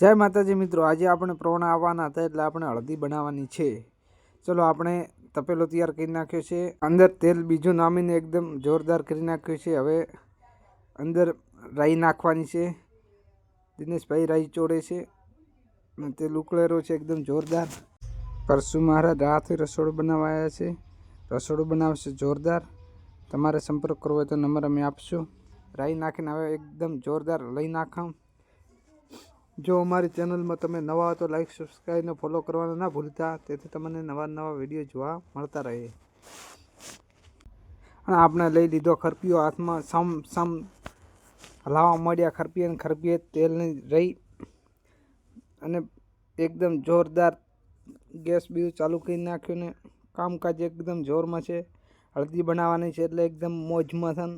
જય માતાજી મિત્રો, આજે આપણે પ્રવણા આવવાના હતા એટલે આપણે હળદી બનાવવાની છે. ચલો આપણે તપેલો તૈયાર કરી નાખ્યો છે. અંદર તેલ બીજું નામીને એકદમ જોરદાર કરી નાખ્યું છે. હવે અંદર રાઈ નાખવાની છે. દિનેશભાઈ રાઈ ચોડે છે અને તેલ ઉકળેરો છે, એકદમ જોરદાર. પરસુ મહારાજ રાતે રસોડું બનાવાયા છે. રસોડું બનાવશે જોરદાર. તમારે સંપર્ક કરવો હોય તો નંબર અમે આપશું. રાઈ નાખીને હવે એકદમ જોરદાર લઈ નાખાം. જો અમારી ચેનલમાં તમે નવા હો તો લાઇક સબસ્ક્રાઈબ અને ફોલો કરવાના ના ભૂલતા. તેથી તમને નવા નવા વીડિયો જોવા મળતા રહે અને આપણે લઈ લીધો ખરપીઓ. હાથમાં સમ સમ હલાવવા મળ્યા ખરપીએ અને ખરપીએ તેલની રહી. અને એકદમ જોરદાર ગેસ બીજું ચાલુ કરી નાખ્યું ને કામકાજ એકદમ જોરમાં છે. હળદી બનાવવાની છે એટલે એકદમ મોજમાં થન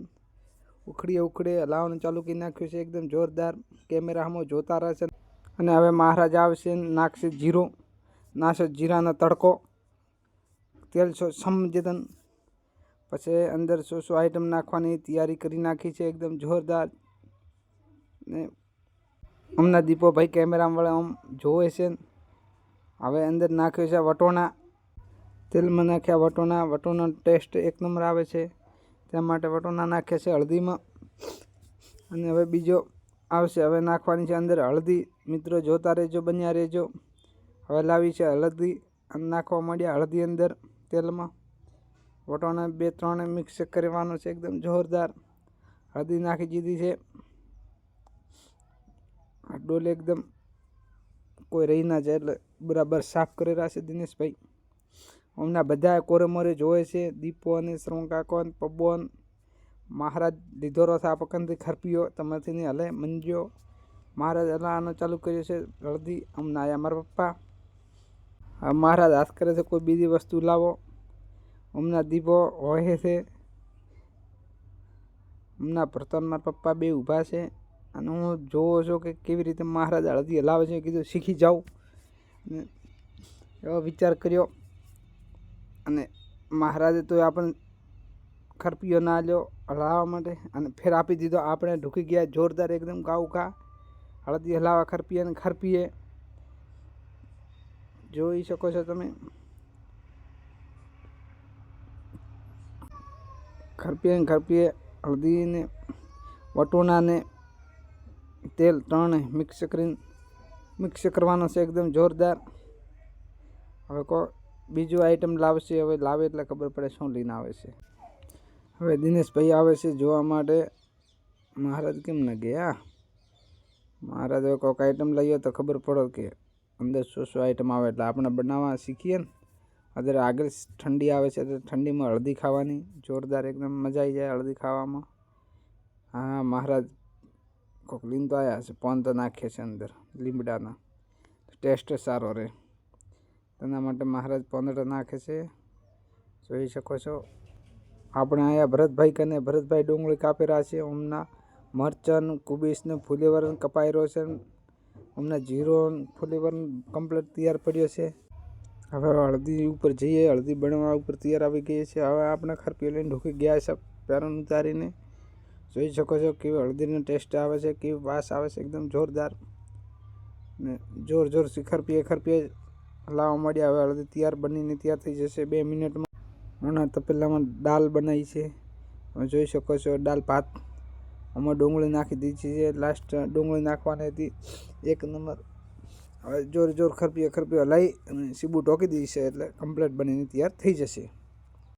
ઉખડીએ ઉખડે હલાવવાનું ચાલુ કરી નાખ્યું છે. એકદમ જોરદાર કેમેરામાં જોતા રહેશે અને હવે મહારાજ આવશે નાખશે જીરો નાખશે જીરાનો તડકો, તેલ છો સમજતન પછી અંદર શું શું આઈટમ નાખવાની તૈયારી કરી નાખી છે, એકદમ જોરદાર. ને હમણાં દીપોભાઈ કેમેરાવાળા આમ જોવે છે. હવે અંદર નાખ્યો છે વટોણા. તેલમાં નાખ્યા વટોણા. વટોનો ટેસ્ટ એક નંબર આવે છે. તેના માટે વટોણા નાખ્યા છે હળદીમાં અને હવે બીજો આવશે. હવે નાખવાની છે અંદર હળદી મિત્રો, જોતા રહેજો, બન્યા રહેજો. હવે લાવી છે હળદી નાખવા માંડ્યા હળદી અંદર તેલમાં. વટોણા બે ત્રણ મિક્સ કરવાનું છે, એકદમ જોરદાર. હળદી નાખી દીધી છે. આ ડોલ એકદમ કોઈ રહી ના જાય એટલે બરાબર સાફ કરી રહ્યા છે દિનેશભાઈ. હમણાં બધા કોરે મોરે જોવે છે, દીપો અને શ્રવણ અને પબ્બોન મહારાજ લીધો રસ આ પકંદથી ખરપીઓ તમારથી નહીં હલે મંજ્યો. મહારાજ હલાવાનો ચાલુ કર્યો છે હળદી હમણાં આવ્યા મારા પપ્પા. હવે મહારાજ હાથ કરે છે, કોઈ બીજી વસ્તુ લાવો. હમણાં દીપો હોય છે. હમણાં ભરતન મારા પપ્પા બે ઊભા છે. અને હું જોવો છું કે કેવી રીતે મહારાજ હળદી હલાવે છે, કીધું, શીખી જાઉં એવો વિચાર કર્યો. અને મહારાજે તો આપણને ખરપીઓ ના લ્યો, હલાવવા માટે. અને ફેર આપી દીધો. આપણે ઢૂકી ગયા. જોરદાર એકદમ કાઉકા હળદી હલાવા ખરપીએ અને ખરપીએ. જોઈ શકો છો તમે. ખરપીએ ને ખરપીએ, હળદીને, વટોણાને, તેલ ત્રણે મિક્સ કરીને. મિક્સ કરવાનો છે એકદમ જોરદાર. હવે કો, બીજું આઈટમ લાવશે. હવે લાવે એટલે ખબર પડે શું લઈને આવે છે. હવે દિનેશભાઈ આવે છે જોવા માટે. મહારાજ કેમ ન ગયા? મહારાજ હવે કોઈક આઈટમ લઈએ તો ખબર પડે કે અંદર શું શું આઈટમ આવે એટલે આપણે બનાવવા શીખીએ ને. અત્યારે આગળ ઠંડી આવે છે એટલે ઠંડીમાં હળદી ખાવાની જોરદાર એકદમ મજા આવી જાય હળદી ખાવામાં. હા, મહારાજ કોઈક લીન તો આવ્યા છે પોન તો નાખીએ છે અંદર લીમડાના. ટેસ્ટ સારો રહે. તેના માટે મહારાજ પોંદડા નાખે છે. જોઈ શકો છો. આપણે અહીંયા ભરતભાઈ કને ભરતભાઈ ડુંગળી કાપી રહ્યા છે. હમણાં મરચન કુબીસને ફુલેવર કપાઈ રહ્યો છે. હમણાં જીરો ફુલેવર કમ્પ્લીટ તૈયાર પડ્યો છે. હવે હળદી ઉપર જઈએ. હળદી બનવા ઉપર તૈયાર આવી ગઈ છે. હવે આપણે ખરપીઓ લઈને ઢોકી ગયા છે પેરણ ઉતારીને. જોઈ શકો છો કેવી હળદીનો ટેસ્ટ આવે છે, કેવી વાસ આવે છે. એકદમ જોરદાર ને જોર જોર શિખરપીએ ખરપીએ લાવવા મળ્યા હવે હળદી તૈયાર બનીને તૈયાર થઈ જશે. બે મિનિટમાં હમણાં તપેલામાં દાલ બનાવી છે. તમે જોઈ શકો છો દાલ, ભાત. આમાં ડુંગળી નાખી દીધી છે. લાસ્ટ ડુંગળી નાખવાની હતી. એક નંબર. હવે જોર જોર ખરપીએ ખરપીએ લઈ અને સીબું ટોકી દીધી છે એટલે કમ્પ્લેટ બનીને તૈયાર થઈ જશે.